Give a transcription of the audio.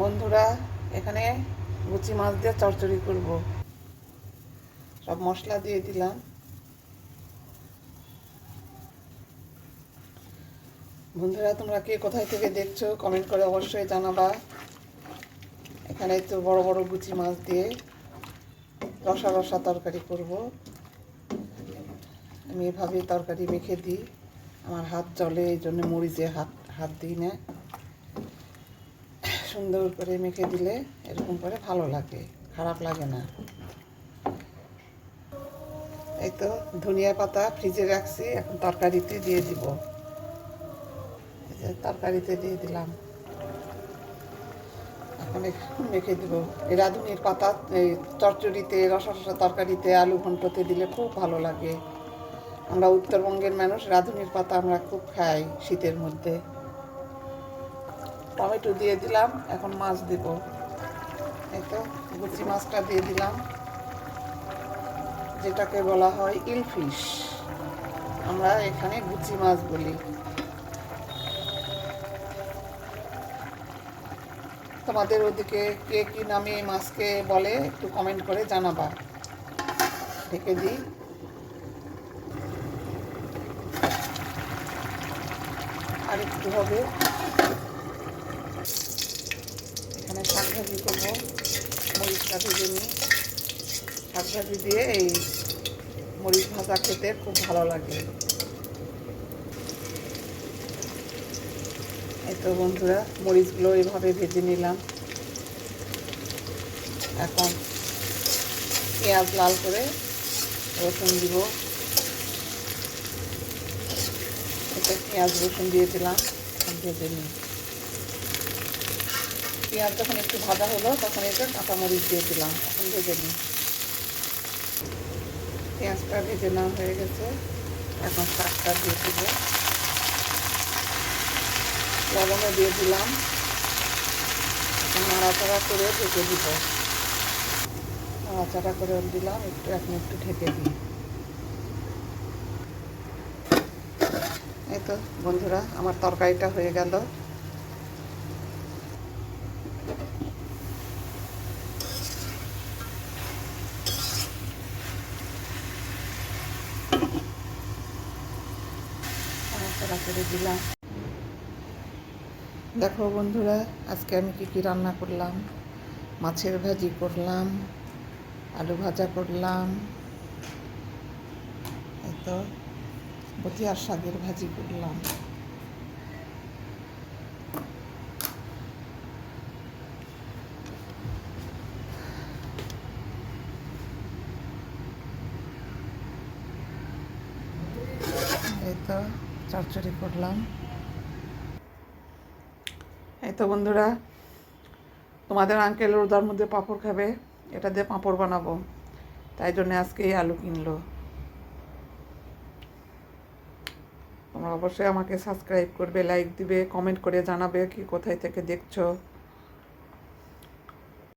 বন্ধুরা, এখানে গুচি মাছ দিয়ে চচ্চড়ি করব। সব মশলা দিয়ে দিলাম। বন্ধুরা, তোমরা কে কোথায় থেকে দেখছ কমেন্ট করে অবশ্যই জানাবা। এখানে তো বড় বড় গুচি মাছ দিয়ে রসা রসা তরকারি করব। আমি এভাবে তরকারি মেখে দিই। আমার হাত জলে এই জন্য মরিচে হাত হাত দিই না। সুন্দর করে মেখে দিলে এরকম করে ভালো লাগে, খারাপ লাগে না। এই তো ধনিয়া পাতা ফ্রিজে রাখছি, এখন তরকারিতে দিয়ে দিব। তরকারিতে দিয়ে দিলাম। এখন মেখে দিব। এই রাঁধুনির পাতা, এই চচ্চড়িতে, রসা রসা তরকারিতে, আলু ঘন্টতে দিলে খুব ভালো লাগে। আমরা উত্তরবঙ্গের মানুষ, রাঁধুনির পাতা আমরা খুব খাই শীতের মধ্যে। টমেটো দিয়ে দিলাম, এখন মাছ দিব। এই তো গুচি মাছটা দিয়ে দিলাম। যেটাকে বলা হয় ইলফিশ। আমরা এখানে গুচি মাছ বলি। তোমাদের ওদিকে কে কি নামে এই মাছকে বলে, একটু কমেন্ট করে জানাবা। ঢেকে দিই। আর একটু হবে। শাক ভাজি করব মরিচটা ভেজে নিই শাক ভাজি দিয়ে এই মরিচ ভাজা খেতে খুব ভালো লাগে। তো বন্ধুরা, মরিচগুলো এভাবে ভেজে নিলাম। এখন পেঁয়াজ লাল করে রসুন দিব। এটা পেঁয়াজ রসুন দিয়ে দিলাম ভেজে নিই। পেঁয়াজ যখন একটু ভাজা হলো, তখন এটা কাঁচামরিচ দিয়ে দিলাম। এখন ভেজে নিই। পেঁয়াজটা ভেজে নেওয়া হয়ে গেছে। এখন শাকটা দিয়ে দিব। লবণও দিয়ে দিলাম। নাড়াচাড়া করে ঢেকে দিব। নাড়াচাড়া করে দিলাম, একটু এখন একটু ঢেকে দিই। এই তো বন্ধুরা, আমার তরকারিটা হয়ে গেল। নাড়াচাড়া করে দিলাম। দেখো বন্ধুরা, আজকে আমি কী কী রান্না করলাম? মাছের ভাজি করলাম, আলু ভাজা করলাম তো বটিয়ার শাকের ভাজি করলাম। এই তো চচ্চড়ি করলাম। এই তো বন্ধুরা, তোমাদের আঙ্কেল রোদার মধ্যে পাঁপড় খাবে, এটা দিয়ে পাঁপড় বানাবো। তাই জন্য আজকে এই আলু কিনলো। তোমরা অবশ্যই আমাকে সাবস্ক্রাইব করবে লাইক দিবে কমেন্ট করে জানাবে, কি কোথায় থেকে দেখছ।